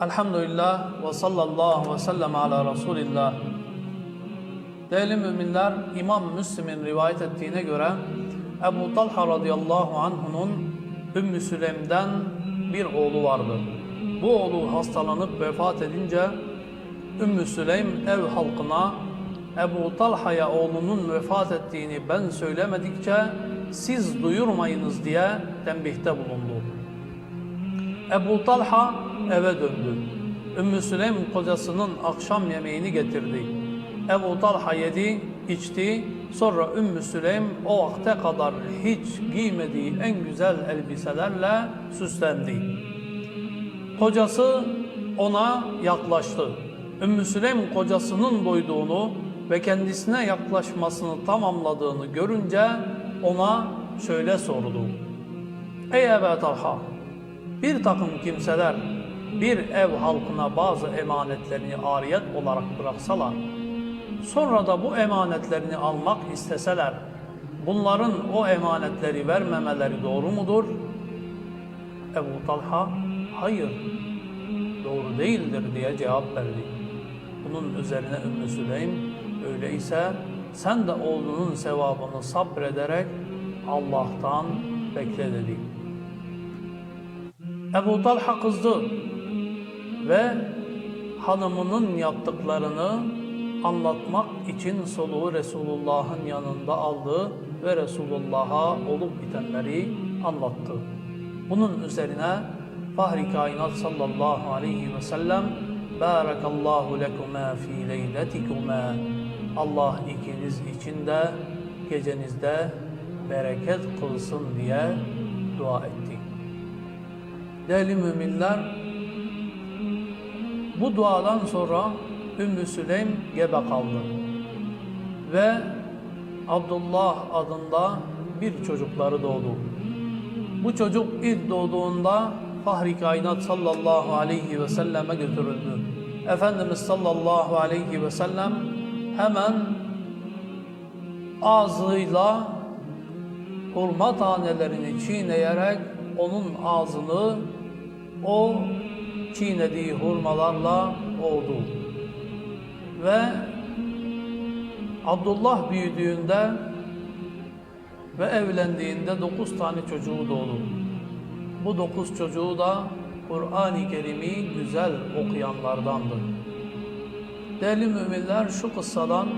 Elhamdülillah ve sallallahu ve sellem ala Resulillah. Değerli müminler, İmam Müslim'in rivayet ettiğine göre Ebu Talha radıyallahu anh'unun Ümmü Sülem'den bir oğlu vardı. Bu oğlu hastalanıp vefat edince Ümmü Süleym ev halkına Ebu Talha'ya oğlunun vefat ettiğini ben söylemedikçe siz duyurmayınız diye tembihte bulundu. Ebu Talha eve döndü. Ümmü Süleym kocasının akşam yemeğini getirdi. Ebu Talha yedi, içti. Sonra Ümmü Süleym o vakte kadar hiç giymediği en güzel elbiselerle süslendi. Kocası ona yaklaştı. Ümmü Süleym kocasının doyduğunu ve kendisine yaklaşmasını tamamladığını görünce ona şöyle sordu. Ey Ebu Talha! Bir takım kimseler bir ev halkına bazı emanetlerini ariyet olarak bıraksalar, sonra da bu emanetlerini almak isteseler, bunların o emanetleri vermemeleri doğru mudur? Ebu Talha, hayır, doğru değildir diye cevap verdi. Bunun üzerine Ümmü Süleym, öyleyse sen de oğlunun sevabını sabrederek Allah'tan bekle dedi. Ebu Talha kızdı ve hanımının yaptıklarını anlatmak için soluğu Resulullah'ın yanında aldı ve Resulullah'a olup bitenleri anlattı. Bunun üzerine Fahri Kainat sallallahu aleyhi ve sellem Barakallahu lekuma fi leyletikuma Allah ikiniz için de gecenizde bereket kılsın diye dua etti. Değerli müminler, bu duadan sonra Ümmü Süleym gebe kaldı. Ve Abdullah adında bir çocukları doğdu. Bu çocuk ilk doğduğunda Fahri Kainat sallallahu aleyhi ve selleme götürüldü. Efendimiz sallallahu aleyhi ve sellem hemen ağzıyla hurma tanelerini çiğneyerek onun ağzını o çiğnediği hurmalarla oldu. Ve Abdullah büyüdüğünde ve evlendiğinde dokuz tane çocuğu doğdu. Bu dokuz çocuğu da Kur'an-ı Kerim'i güzel okuyanlardandı. Değerli müminler şu kıssadan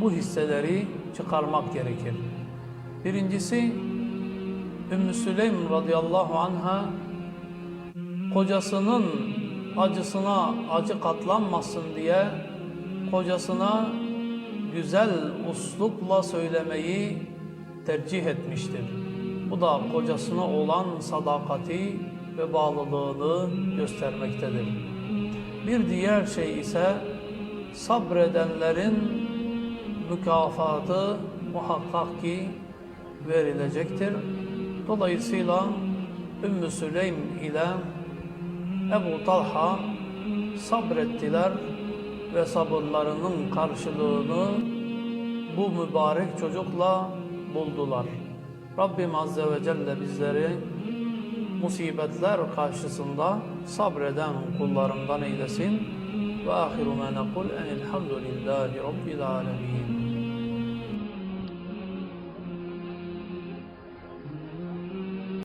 bu hisseleri çıkarmak gerekir. Birincisi Ümmü Süleym radıyallahu anha kocasının acısına acı katlanmasın diye kocasına güzel uslupla söylemeyi tercih etmiştir. Bu da kocasına olan sadakati ve bağlılığını göstermektedir. Bir diğer şey ise sabredenlerin mükafatı muhakkak ki verilecektir. Dolayısıyla Ümmü Süleym ile Ebu Talha sabrettiler ve sabırlarının karşılığını bu mübarek çocukla buldular. Rabbim Azze ve Celle bizleri musibetler karşısında sabreden kullarından eylesin. Ve ahiru ma nekul enilhamdülillahi rabbil alemin.